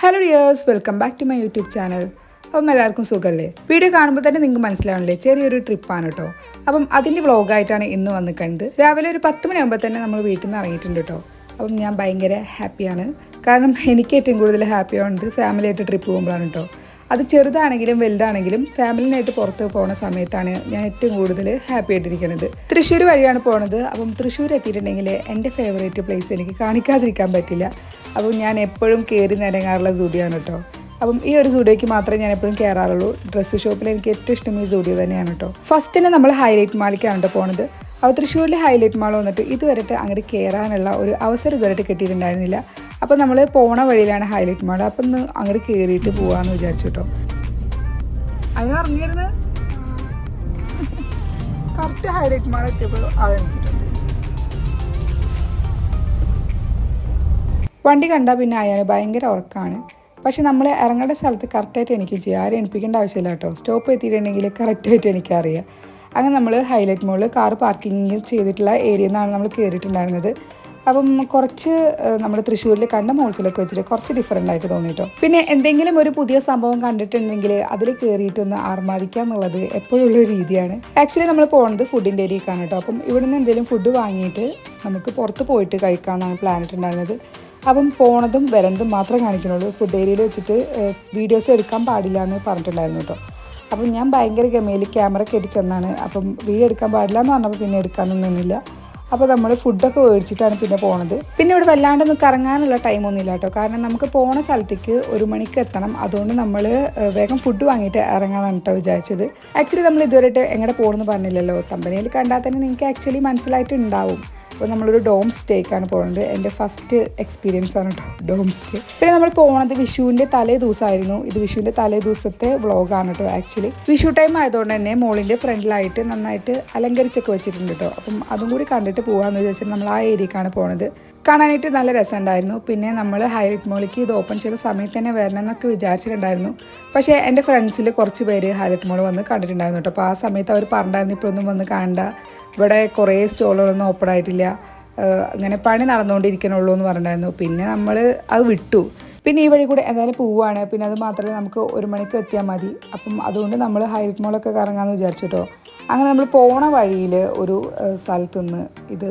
Hello dears welcome back to my YouTube channel അപ്പം എല്ലാവർക്കും സുഖമല്ലേ വീഡിയോ കാണുമ്പോൾ തന്നെ നിങ്ങൾക്ക് മനസ്സിലാവണല്ലേ? ചെറിയൊരു ട്രിപ്പാണ് കേട്ടോ അപ്പം അതിന്റെ വ്ളോഗായിട്ടാണ് ഇന്ന് വന്നിക്കുന്നത് രാവിലെ ഒരു പത്ത് മണിയാകുമ്പോൾ തന്നെ നമ്മൾ വീട്ടിൽ നിന്ന് ഇറങ്ങിയിട്ടുണ്ട് കേട്ടോ അപ്പം ഞാൻ ഭയങ്കര ഹാപ്പിയാണ് കാരണം എനിക്ക് ഏറ്റവും കൂടുതൽ ഹാപ്പി ആവുന്നത് ഫാമിലിയായിട്ട് ട്രിപ്പ് പോകുമ്പോഴാണ് കേട്ടോ അത് ചെറുതാണെങ്കിലും വലുതാണെങ്കിലും ഫാമിലിനായിട്ട് പുറത്ത് പോകുന്ന സമയത്താണ് ഞാൻ ഏറ്റവും കൂടുതൽ ഹാപ്പി ആയിട്ടിരിക്കുന്നത് തൃശ്ശൂർ വഴിയാണ് പോണത്. അപ്പം തൃശ്ശൂർ എത്തിയിട്ടുണ്ടെങ്കിൽ എന്റെ ഫേവറേറ്റ് പ്ലേസ് എനിക്ക് കാണിക്കാതിരിക്കാൻ പറ്റില്ല. അപ്പം ഞാൻ എപ്പോഴും കയറി നിരങ്ങാറുള്ള സൂഡിയാണ് കേട്ടോ. അപ്പം ഈ ഒരു സൂഡിയോയ്ക്ക് മാത്രമേ ഞാൻ എപ്പോഴും കയറാറുള്ളൂ ഡ്രസ്സ് ഷോപ്പിൽ എനിക്ക് ഏറ്റവും ഇഷ്ടം ഈ സൂഡിയോ തന്നെയാണ് കേട്ടോ. ഫസ്റ്റ് തന്നെ നമ്മൾ ഹൈലൈറ്റ് മാളിക്കാണ് കേട്ടോ പോണത്. അപ്പോൾ തൃശ്ശൂരിലെ ഹൈലൈറ്റ് മാൾ വന്നിട്ട് ഇതുവരെയിട്ട് അങ്ങോട്ട് കയറാനുള്ള ഒരു അവസരം ഇതുവരെ കിട്ടിയിട്ടുണ്ടായിരുന്നില്ല. അപ്പോൾ നമ്മൾ പോണ വഴിയിലാണ് ഹൈലൈറ്റ് മാൾ അപ്പം ഒന്ന് അങ്ങോട്ട് കയറിയിട്ട് പോകാമെന്ന് വിചാരിച്ചു കേട്ടോ. അതിന് ഇറങ്ങിയിരുന്നത് കറക്റ്റ് ഹൈലൈറ്റ് മാൾ എത്തിയപ്പോൾ ആരംഭിച്ചിട്ടുണ്ട് വണ്ടി കണ്ടാൽ പിന്നെ അയാൾ ഭയങ്കര ഉറക്കമാണ് പക്ഷെ നമ്മൾ ഇറങ്ങേണ്ട സ്ഥലത്ത് കറക്റ്റായിട്ട് എനിക്ക് ചെയ്യാം. ആരും എണിപ്പിക്കേണ്ട ആവശ്യമില്ല കേട്ടോ. സ്റ്റോപ്പ് എത്തിയിട്ടുണ്ടെങ്കിൽ കറക്റ്റായിട്ട് എനിക്കറിയാം അങ്ങനെ നമ്മൾ ഹൈലൈറ്റ് മോളിൽ കാർ പാർക്കിംഗ് ചെയ്തിട്ടുള്ള ഏരിയയിൽ നിന്നാണ് നമ്മൾ കയറിയിട്ടുണ്ടായിരുന്നത്. അപ്പം കുറച്ച് നമ്മൾ തൃശ്ശൂരിൽ കണ്ട മോൾസിലൊക്കെ വെച്ചിട്ട് കുറച്ച് ഡിഫറെന്റ് ആയിട്ട് തോന്നിയിട്ടോ പിന്നെ എന്തെങ്കിലും ഒരു പുതിയ സംഭവം കണ്ടിട്ടുണ്ടെങ്കിൽ അതിൽ കയറിയിട്ടൊന്ന് ആർമാദിക്കുക എന്നുള്ളത് എപ്പോഴുള്ള ഒരു രീതിയാണ്. ആക്ച്വലി നമ്മൾ പോകുന്നത് ഫുഡിന്റെ ഏരിയക്കാണ് കേട്ടോ. അപ്പം ഇവിടുന്ന് എന്തെങ്കിലും ഫുഡ് വാങ്ങിയിട്ട് നമുക്ക് പുറത്ത് പോയിട്ട് കഴിക്കാമെന്നാണ് പ്ലാൻ ഇട്ടുണ്ടായിരുന്നത്. അപ്പം പോണതും വരണതും മാത്രം കാണിക്കുന്നുള്ളൂ ഫുഡ് ഏരിയയിൽ വെച്ചിട്ട് വീഡിയോസ് എടുക്കാൻ പാടില്ല എന്ന് പറഞ്ഞിട്ടുണ്ടായിരുന്നു കേട്ടോ. അപ്പം ഞാൻ ഭയങ്കര ഗമയിൽ ക്യാമറ കയറ്റി ചെന്നാണ്. അപ്പം വീഡിയോ എടുക്കാൻ പാടില്ല എന്ന് പറഞ്ഞപ്പോൾ പിന്നെ എടുക്കാനൊന്നും നിന്നില്ല. അപ്പോൾ നമ്മൾ ഫുഡൊക്കെ മേടിച്ചിട്ടാണ് പിന്നെ പോണത്. പിന്നെ ഇവിടെ വല്ലാണ്ടൊന്നും കറങ്ങാനുള്ള ടൈമൊന്നുമില്ല കേട്ടോ. കാരണം നമുക്ക് പോണ സ്ഥലത്തേക്ക് ഒരു മണിക്ക് എത്തണം. അതുകൊണ്ട് നമ്മൾ വേഗം ഫുഡ് വാങ്ങിയിട്ട് ഇറങ്ങാനാണ് കേട്ടോ വിചാരിച്ചത്. ആക്ച്വലി നമ്മൾ ഇതുവരെയായിട്ട് എങ്ങനെ പോകണമെന്ന് പറഞ്ഞില്ലല്ലോ. കമ്പനിയിൽ കണ്ടാൽ തന്നെ നിങ്ങൾക്ക് ആക്ച്വലി മനസ്സിലായിട്ടുണ്ടാവും. അപ്പോൾ നമ്മളൊരു ഡോം സ്റ്റേക്കാണ് പോകുന്നത് എന്റെ ഫസ്റ്റ് എക്സ്പീരിയൻസ് ആണ് കേട്ടോ ഡോം സ്റ്റേ. പിന്നെ നമ്മൾ പോകുന്നത് വിഷുവിന്റെ തലേ ദിവസമായിരുന്നു. ഇത് വിഷുവിന്റെ തലേ ദിവസത്തെ വ്ളോഗാണ് കേട്ടോ ആക്ച്വലി വിഷു ടൈം ആയതുകൊണ്ട് തന്നെ മോളിന്റെ ഫ്രണ്ടിലായിട്ട് നന്നായിട്ട് അലങ്കരിച്ചൊക്കെ വെച്ചിട്ടുണ്ട് കേട്ടോ അപ്പം അതും കൂടി കണ്ടിട്ട് പോകാമെന്ന് വിചാരിച്ചിട്ട് നമ്മൾ ആ ഏരിയക്കാണ് പോകുന്നത് കാണാനായിട്ട് നല്ല രസമുണ്ടായിരുന്നു. പിന്നെ നമ്മൾ ഹൈലൈറ്റ് മോളിലേക്ക് ഇത് ഓപ്പൺ ചെയ്ത സമയത്ത് തന്നെ വരണം എന്നൊക്കെ വിചാരിച്ചിട്ടുണ്ടായിരുന്നു. പക്ഷേ എന്റെ ഫ്രണ്ട്സിൽ കുറച്ച് പേര് ഹൈലൈറ്റ് മോൾ വന്ന് കണ്ടിട്ടുണ്ടായിരുന്നു കേട്ടോ അപ്പോൾ ആ സമയത്ത് അവർ പറഞ്ഞിട്ടുണ്ടായിരുന്നു ഇപ്പോഴൊന്നും വന്ന് കാണണ്ട. ഇവിടെ കുറേ സ്റ്റോളുകളൊന്നും ഓപ്പൺ ആയിട്ടില്ല. അങ്ങനെ പണി നടന്നുകൊണ്ടിരിക്കണുള്ളൂ എന്ന് പറഞ്ഞിട്ടുണ്ടായിരുന്നു. പിന്നെ നമ്മൾ അത് വിട്ടു. പിന്നെ ഈ വഴി കൂടെ എന്തായാലും പോവുകയാണ് പിന്നെ അത് മാത്രമേ നമുക്ക് ഒരു മണിക്ക് എത്തിയാൽ മതി. അപ്പം അതുകൊണ്ട് നമ്മൾ ഹൈലൈറ്റ് മോളൊക്കെ കറങ്ങാമെന്ന് വിചാരിച്ചിട്ടോ അങ്ങനെ നമ്മൾ പോണ വഴിയിൽ ഒരു സ്ഥലത്ത് നിന്ന് ഇത്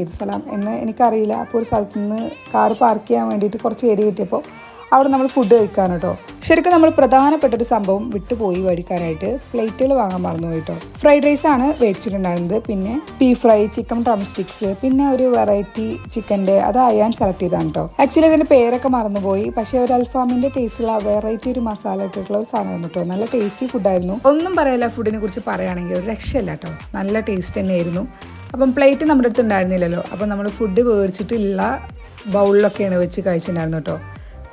ഏത് സ്ഥലം എന്ന് എനിക്കറിയില്ല. അപ്പോൾ ഒരു സ്ഥലത്ത് നിന്ന് കാർ പാർക്ക് ചെയ്യാൻ വേണ്ടിയിട്ട് കുറച്ച് ഏരിയ കിട്ടിയപ്പോൾ അവിടെ നമ്മൾ ഫുഡ് കഴിക്കാൻ കേട്ടോ ശരിക്കും നമ്മൾ പ്രധാനപ്പെട്ട ഒരു സംഭവം വിട്ടുപോയി മേടിക്കാനായിട്ട് പ്ലേറ്റുകൾ വാങ്ങാൻ മറന്നു കേട്ടോ ഫ്രൈഡ് റൈസ് ആണ് മേടിച്ചിട്ടുണ്ടായിരുന്നത്. പിന്നെ beef fry chicken drumsticks പിന്നെ ഒരു വെറൈറ്റി ചിക്കന്റെ അത് അയാൻ സെലക്ട് ചെയ്താണ് കേട്ടോ ആക്ച്വലി അതിന്റെ പേരൊക്കെ മറന്നുപോയി പക്ഷേ ഒരു അൽഫാമിന്റെ ടേസ്റ്റുള്ള വെറൈറ്റി ഒരു മസാല ഇട്ടിട്ടുള്ള ഒരു സാധനം കേട്ടോ നല്ല ടേസ്റ്റി ഫുഡായിരുന്നു ഒന്നും പറയല്ല ഫുഡിനെ കുറിച്ച് പറയുകയാണെങ്കിൽ ഒരു രക്ഷയില്ല കേട്ടോ നല്ല ടേസ്റ്റ് തന്നെയായിരുന്നു. അപ്പം പ്ലേറ്റ് നമ്മുടെ അടുത്ത് ഉണ്ടായിരുന്നില്ലല്ലോ. അപ്പം നമ്മൾ ഫുഡ് മേടിച്ചിട്ടില്ല ബൗളിലൊക്കെയാണ് വെച്ച് കഴിച്ചിട്ടുണ്ടായിരുന്നു കേട്ടോ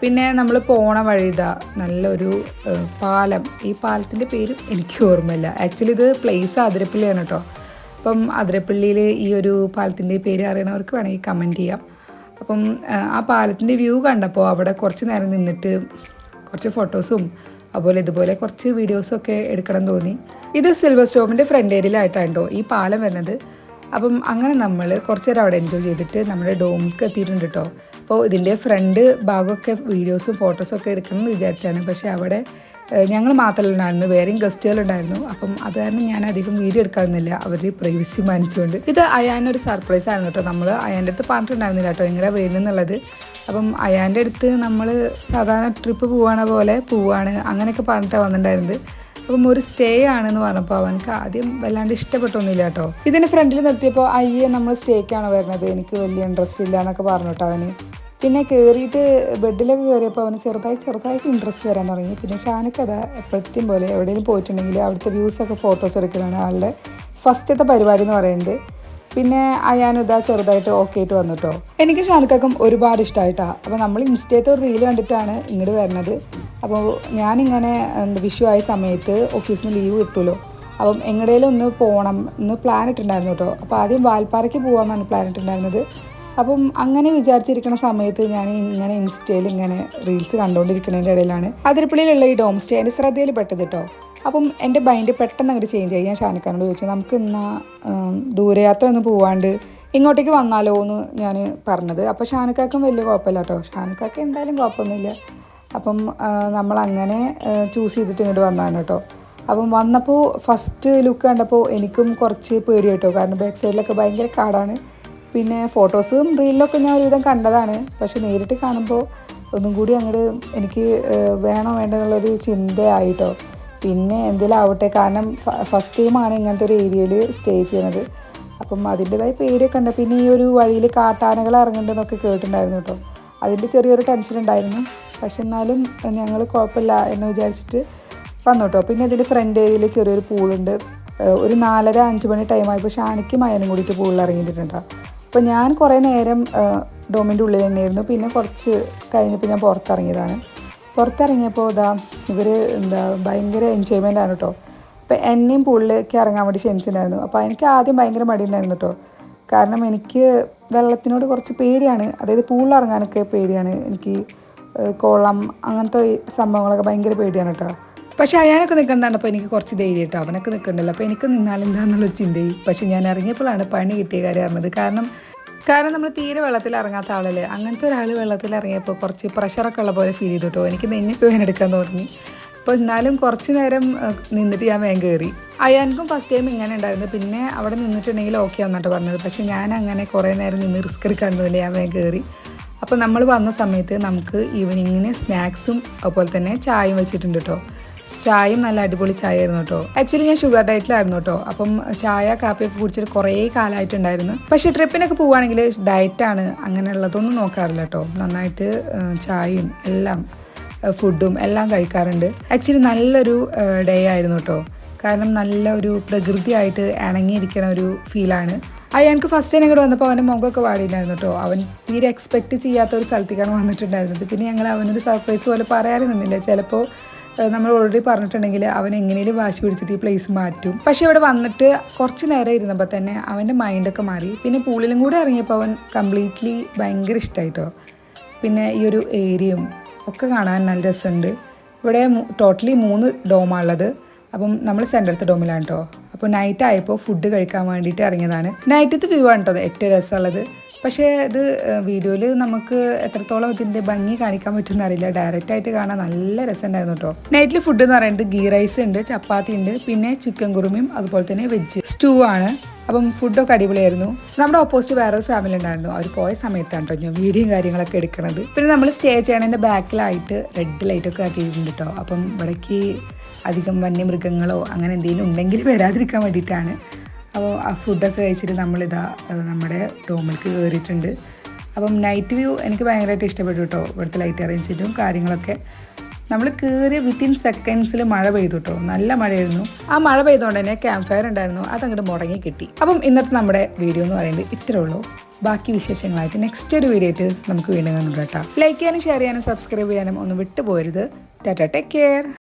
പിന്നെ നമ്മൾ പോണ വഴി ഇതാ നല്ലൊരു പാലം. ഈ പാലത്തിന്റെ പേരും എനിക്ക് ഓർമ്മയില്ല. ആക്ച്വലി ഇത് പ്ലേസ് അതിരപ്പള്ളിയാണ് കേട്ടോ അപ്പം അതിരപ്പള്ളിയിൽ ഈ ഒരു പാലത്തിന്റെ പേര് അറിയണവർക്ക് വേണമെങ്കിൽ കമന്റ് ചെയ്യാം. അപ്പം ആ പാലത്തിന്റെ വ്യൂ കണ്ടപ്പോൾ അവിടെ കുറച്ച് നേരം നിന്നിട്ട് കുറച്ച് ഫോട്ടോസും അതുപോലെ ഇതുപോലെ കുറച്ച് വീഡിയോസും ഒക്കെ എടുക്കണം തോന്നി. ഇത് സിൽവർ സ്റ്റോമിന്റെ ഫ്രണ്ട് ഏരിയയിലായിട്ടാണ് കേട്ടോ ഈ പാലം വരുന്നത്. അപ്പം അങ്ങനെ നമ്മൾ കുറച്ച് നേരം അവിടെ എൻജോയ് ചെയ്തിട്ട് നമ്മുടെ ഡോമിക്ക് എത്തിയിട്ടുണ്ട് കേട്ടോ അപ്പോൾ ഇതിന്റെ ഫ്രണ്ട് ഭാഗമൊക്കെ വീഡിയോസും ഫോട്ടോസും ഒക്കെ എടുക്കണം എന്ന് വിചാരിച്ചാണ്. പക്ഷേ അവിടെ ഞങ്ങൾ മാത്രമല്ല ഉണ്ടായിരുന്നു വേറെയും ഗസ്റ്റുകളുണ്ടായിരുന്നു അപ്പം അത് കാരണം ഞാൻ അധികം വീഡിയോ എടുക്കാറുന്നില്ല. അവരുടെ പ്രൈവസി മാനിച്ചുകൊണ്ട്. ഇത് അയാനൊരു സർപ്രൈസ് ആയിരുന്നു കേട്ടോ. നമ്മൾ അയാന്റെ അടുത്ത് പറഞ്ഞിട്ടുണ്ടായിരുന്നില്ല കേട്ടോ എങ്ങനെ വരുന്നുള്ളത് അപ്പം അയാന്റെ അടുത്ത് നമ്മൾ സാധാരണ ട്രിപ്പ് പോവാണ പോലെ പോവാണ് അങ്ങനെയൊക്കെ പറഞ്ഞിട്ടാണ് വന്നിട്ടുണ്ടായിരുന്നത്. അപ്പം ഒരു സ്റ്റേ ആണെന്ന് പറഞ്ഞപ്പോൾ അവനക്ക് ആദ്യം വല്ലാണ്ട് ഇഷ്ടപ്പെട്ടൊന്നുമില്ല കേട്ടോ. ഇതിന് ഫ്രണ്ടിൽ നിർത്തിയപ്പോൾ അയ്യേ നമ്മൾ സ്റ്റേക്കാണ് വരുന്നത് എനിക്ക് വലിയ ഇൻട്രസ്റ്റ് ഇല്ല എന്നൊക്കെ പറഞ്ഞു കേട്ടോ അവന്. പിന്നെ കയറിയിട്ട് ബെഡിലൊക്കെ കയറിയപ്പോൾ അവന് ചെറുതായി ചെറുതായിട്ട് ഇൻട്രസ്റ്റ് വരാൻ തുടങ്ങി. പിന്നെ ഷാനക്കഥ എപ്പോഴത്തെയും പോലെ എവിടെയെങ്കിലും പോയിട്ടുണ്ടെങ്കിൽ അവിടുത്തെ വ്യൂസൊക്കെ ഫോട്ടോസ് എടുക്കലാണ് ആളുടെ ഫസ്റ്റത്തെ പരിപാടി എന്ന് പറയുന്നത്. പിന്നെ അയാനിതാ ചെറുതായിട്ട് ഓക്കെ ആയിട്ട് വന്നു കേട്ടോ എനിക്ക് ഷാനുക്കാക്കും ഒരുപാട് ഇഷ്ടമായിട്ടാണ് അപ്പോൾ നമ്മൾ ഇൻസ്റ്റേത്ത് ഒരു റീൽ കണ്ടിട്ടാണ് ഇങ്ങോട്ട് വരുന്നത് അപ്പോൾ ഞാനിങ്ങനെ വിഷു ആയ സമയത്ത് ഓഫീസിൽ നിന്ന് ലീവ് കിട്ടുമല്ലോ അപ്പം എങ്ങടേലും ഒന്ന് പോകണം എന്ന് പ്ലാൻ ഇട്ടുണ്ടായിരുന്നു കേട്ടോ. അപ്പോൾ ആദ്യം വാൽപ്പാറയ്ക്ക് പോകാമെന്നാണ് പ്ലാൻ ഇട്ടുണ്ടായിരുന്നത് അപ്പം അങ്ങനെ വിചാരിച്ചിരിക്കുന്ന സമയത്ത് ഞാൻ ഇങ്ങനെ ഇൻസ്റ്റയിൽ ഇങ്ങനെ റീൽസ് കണ്ടുകൊണ്ടിരിക്കുന്നതിന്റെ ഇടയിലാണ്. അതിരപ്പള്ളിയിലുള്ള ഈ ഡോം സ്റ്റേ എന്റെ ശ്രദ്ധയിൽ പെട്ടത് കേട്ടോ അപ്പം എന്റെ മൈൻഡ് പെട്ടെന്ന് അങ്ങോട്ട് ചേഞ്ച് ആയി. ഞാൻ ഷാനിക്കാനോട് ചോദിച്ചു നമുക്ക് ഇന്നാ ദൂരയാത്ര ഒന്ന് പോവാണ്ട് ഇങ്ങോട്ടേക്ക് വന്നാലോ എന്ന് ഞാൻ പറഞ്ഞത്. അപ്പോൾ ഷാനക്കാക്കും വലിയ കുഴപ്പമില്ല കേട്ടോ ഷാനക്കാക്ക് എന്തായാലും കുഴപ്പമൊന്നുമില്ല. അപ്പം നമ്മൾ അങ്ങനെ ചൂസ് ചെയ്തിട്ട് ഇങ്ങോട്ട് വന്നാണ് കേട്ടോ അപ്പം വന്നപ്പോൾ ഫസ്റ്റ് ലുക്ക് കണ്ടപ്പോൾ എനിക്കും കുറച്ച് പേടി കേട്ടോ കാരണം ബാക്ക് സൈഡിലൊക്കെ ഭയങ്കര കാടാണ്. പിന്നെ ഫോട്ടോസും റീലിലൊക്കെ ഞാൻ ഒരുവിധം കണ്ടതാണ്. പക്ഷെ നേരിട്ട് കാണുമ്പോൾ ഒന്നും കൂടി അങ്ങോട്ട് എനിക്ക് വേണോ വേണ്ട എന്നുള്ളൊരു ചിന്തയായിട്ടോ. പിന്നെ എന്തെങ്കിലും ആവട്ടെ കാരണം ഫസ്റ്റ് ടൈമാണ് ഇങ്ങനത്തെ ഒരു ഏരിയയിൽ സ്റ്റേ ചെയ്യണത്. അപ്പം അതിന്റെതായ പേടിയൊക്കെ ഉണ്ട്. പിന്നെ ഈ ഒരു വഴിയിൽ കാട്ടാനകൾ ഇറങ്ങുന്നുണ്ടെന്നൊക്കെ കേട്ടിട്ടുണ്ടായിരുന്നു കേട്ടോ. അതിന്റെ ചെറിയൊരു ടെൻഷൻ ഉണ്ടായിരുന്നു. പക്ഷെ എന്നാലും ഞങ്ങൾ കുഴപ്പമില്ല എന്ന് വിചാരിച്ചിട്ട് വന്നു കേട്ടോ പിന്നെ ഇതിന്റെ ഫ്രണ്ട് ഏരിയയിൽ ചെറിയൊരു പൂളുണ്ട്. ഒരു നാലര അഞ്ച് മണി ടൈമായപ്പോൾ ഷാനിക്കും മയനും കൂടിയിട്ട് പൂളിൽ ഇറങ്ങിയിട്ടുണ്ടോ. അപ്പോൾ ഞാൻ കുറേ നേരം ഡോമിന്റെ ഉള്ളിൽ തന്നെയായിരുന്നു. പിന്നെ കുറച്ച് കഴിഞ്ഞപ്പോൾ ഞാൻ പുറത്തിറങ്ങിയതാണ്. പുറത്തിറങ്ങിയപ്പോൾ ഇതാ ഇവർ എന്താ ഭയങ്കര എൻജോയ്മെന്റ് ആണ് കേട്ടോ അപ്പോൾ എന്നെയും പൂളിലേക്ക് ഇറങ്ങാൻ വേണ്ടി ക്ഷണിച്ചിട്ടുണ്ടായിരുന്നു. അപ്പോൾ എനിക്ക് ആദ്യം ഭയങ്കര മടിയുണ്ടായിരുന്നു കേട്ടോ കാരണം എനിക്ക് വെള്ളത്തിനോട് കുറച്ച് പേടിയാണ്. അതായത് പൂളിൽ ഇറങ്ങാനൊക്കെ പേടിയാണ്. എനിക്ക് കോളം അങ്ങനത്തെ സംഭവങ്ങളൊക്കെ ഭയങ്കര പേടിയാണ് കേട്ടോ പക്ഷെ അയാനൊക്കെ നിൽക്കുന്നതാണ്. അപ്പോൾ എനിക്ക് കുറച്ച് ധൈര്യം കേട്ടോ. അവനൊക്കെ നിൽക്കണ്ടല്ലോ. അപ്പോൾ എനിക്ക് നിന്നാലെന്താണെന്നുള്ള ചിന്തയും. പക്ഷേ ഞാൻ ഇറങ്ങിയപ്പോഴാണ് പണി കിട്ടിയ കാര്യം അറിഞ്ഞത്. കാരണം കാരണം നമ്മൾ തീരെ വെള്ളത്തിൽ ഇറങ്ങാത്ത ആളല്ലേ. അങ്ങനത്തെ ഒരാൾ വെള്ളത്തിൽ ഇറങ്ങിയപ്പോൾ കുറച്ച് പ്രഷറൊക്കെ ഉള്ള പോലെ ഫീൽ ചെയ്തു കേട്ടോ എനിക്ക് നെഞ്ഞൊക്കെ വേനെടുക്കാൻ തോന്നി അപ്പോൾ എന്നാലും കുറച്ച് നേരം നിന്നിട്ട് ഞാൻ വേഗം കയറി. അയാൻക്കും ഫസ്റ്റ് ടൈം ഇങ്ങനെ ഉണ്ടായിരുന്നു. പിന്നെ അവിടെ നിന്നിട്ടുണ്ടെങ്കിൽ ഓക്കെ ആണെന്നിട്ട് പറഞ്ഞത്. പക്ഷേ ഞാൻ അങ്ങനെ കുറേ നേരം നിന്ന് റിസ്ക് എടുക്കാറുന്നില്ല ഞാൻ വേഗം കയറി. അപ്പോൾ നമ്മൾ വന്ന സമയത്ത് നമുക്ക് ഈവനിങ്ങിന് സ്നാക്സും അതുപോലെ തന്നെ ചായയും വെച്ചിട്ടുണ്ട് കേട്ടോ. ചായയും നല്ല അടിപൊളി ചായ ആയിരുന്നു കേട്ടോ. ആക്ച്വലി ഞാൻ ഷുഗർ ഡയറ്റിലായിരുന്നു കേട്ടോ. അപ്പം ചായ കാപ്പിയൊക്കെ കുടിച്ചിട്ട് കുറേ കാലമായിട്ടുണ്ടായിരുന്നു പക്ഷേ ട്രിപ്പിനൊക്കെ പോവുകയാണെങ്കിൽ ഡയറ്റാണ് അങ്ങനെയുള്ളതൊന്നും നോക്കാറില്ല കേട്ടോ. നന്നായിട്ട് ചായയും എല്ലാം ഫുഡും എല്ലാം കഴിക്കാറുണ്ട്. ആക്ച്വലി നല്ലൊരു ഡേ ആയിരുന്നു കേട്ടോ. കാരണം നല്ല ഒരു പ്രകൃതിയായിട്ട് ഇണങ്ങിയിരിക്കണ ഒരു ഫീലാണ് അയാൾക്ക് ഫസ്റ്റ് ടൈം ഇങ്ങോട്ട് വന്നപ്പോൾ അവന്റെ മുഖമൊക്കെ വാടിയിട്ടുണ്ടായിരുന്നു കേട്ടോ. അവൻ തീരെ എക്സ്പെക്റ്റ് ചെയ്യാത്ത ഒരു സ്ഥലത്തേക്കാണ് വന്നിട്ടുണ്ടായിരുന്നത്. പിന്നെ ഞങ്ങൾ അവനൊരു സർപ്രൈസ് പോലെ പറയാനും നിന്നില്ല. ചിലപ്പോൾ നമ്മൾ ഓൾറെഡി പറഞ്ഞിട്ടുണ്ടെങ്കിൽ അവൻ എങ്ങനെയും വാശി പിടിച്ചിട്ട് ഈ പ്ലേസ് മാറ്റും. പക്ഷെ ഇവിടെ വന്നിട്ട് കുറച്ച് നേരം ഇരുന്നപ്പോൾ തന്നെ അവന്റെ മൈൻഡൊക്കെ മാറി. പിന്നെ പൂളിലും കൂടെ ഇറങ്ങിയപ്പോൾ അവൻ കംപ്ലീറ്റ്ലി ഭയങ്കര ഇഷ്ടമായിട്ടോ പിന്നെ ഈ ഒരു ഏരിയയും ഒക്കെ കാണാൻ നല്ല രസമുണ്ട്. ഇവിടെ ടോട്ടലി മൂന്ന് ഡോമാണുള്ളത് അപ്പം നമ്മൾ സെന്ററത്തെ ഡോമിലാണ് കേട്ടോ അപ്പോൾ നൈറ്റ് ആയപ്പോൾ ഫുഡ് കഴിക്കാൻ വേണ്ടിയിട്ട് ഇറങ്ങിയതാണ്. നൈറ്റത്തെ വ്യൂ ആണ് കേട്ടോ ഏറ്റവും രസമുള്ളത്. പക്ഷേ ഇത് വീഡിയോയിൽ നമുക്ക് എത്രത്തോളം ഇതിന്റെ ഭംഗി കാണിക്കാൻ പറ്റുമെന്ന് അറിയില്ല. ഡയറക്റ്റ് ആയിട്ട് കാണാൻ നല്ല രസമുണ്ടായിരുന്നു കേട്ടോ. നൈറ്റിൽ ഫുഡ് എന്ന് പറയുന്നത് ഗീ റൈസ് ഉണ്ട് ചപ്പാത്തി ഉണ്ട് പിന്നെ ചിക്കൻ കുറുമയും അതുപോലെ തന്നെ വെജ് സ്റ്റൂ ആണ്. അപ്പം ഫുഡൊക്കെ അടിപൊളിയായിരുന്നു. നമ്മുടെ ഓപ്പോസിറ്റ് വേറൊരു ഫാമിലി ഉണ്ടായിരുന്നു. അവർ പോയ സമയത്താണ് കേട്ടോ ഞാൻ വീഡിയോയും കാര്യങ്ങളൊക്കെ എടുക്കണത്. പിന്നെ നമ്മൾ സ്റ്റേ ചെയ്യണതിന്റെ ബാക്കിലായിട്ട് റെഡ് ലൈറ്റൊക്കെ ആക്കിയിട്ടുണ്ട് കേട്ടോ. അപ്പം ഇവിടേക്ക് അധികം വന്യമൃഗങ്ങളോ അങ്ങനെ എന്തെങ്കിലും ഉണ്ടെങ്കിൽ വരാതിരിക്കാൻ വേണ്ടിയിട്ടാണ്. അപ്പോൾ ആ ഫുഡൊക്കെ കഴിച്ചിട്ട് നമ്മളിതാ നമ്മുടെ റൂമിലേക്ക് കയറിയിട്ടുണ്ട്. അപ്പം നൈറ്റ് വ്യൂ എനിക്ക് ഭയങ്കരമായിട്ട് ഇഷ്ടപ്പെട്ടു കേട്ടോ. ഇവിടുത്തെ ലൈറ്റ് അറേഞ്ച് ചെയ്തിട്ടും കാര്യങ്ങളൊക്കെ. നമ്മൾ കയറിയ വിത്തിൻ സെക്കൻഡ്സിൽ മഴ പെയ്തു കേട്ടോ. നല്ല മഴയായിരുന്നു. ആ മഴ പെയ്തുകൊണ്ട് തന്നെ ക്യാമ്പ് ഫയർ ഉണ്ടായിരുന്നു. അതങ്ങോട്ട് മുടങ്ങി കിട്ടി. അപ്പം ഇന്നത്തെ നമ്മുടെ വീഡിയോ എന്ന് പറയുന്നത് ഇത്രേ ഉള്ളൂ. ബാക്കി വിശേഷങ്ങളായിട്ട് നെക്സ്റ്റ് ഒരു വീഡിയോ ആയിട്ട് നമുക്ക് വീണ്ടും കാണുന്നുണ്ട് കേട്ടോ. ലൈക്ക് ചെയ്യാനും ഷെയർ ചെയ്യാനും സബ്സ്ക്രൈബ് ചെയ്യാനും ഒന്നും വിട്ടുപോകരുത് ടാറ്റ ടേക്ക് കെയർ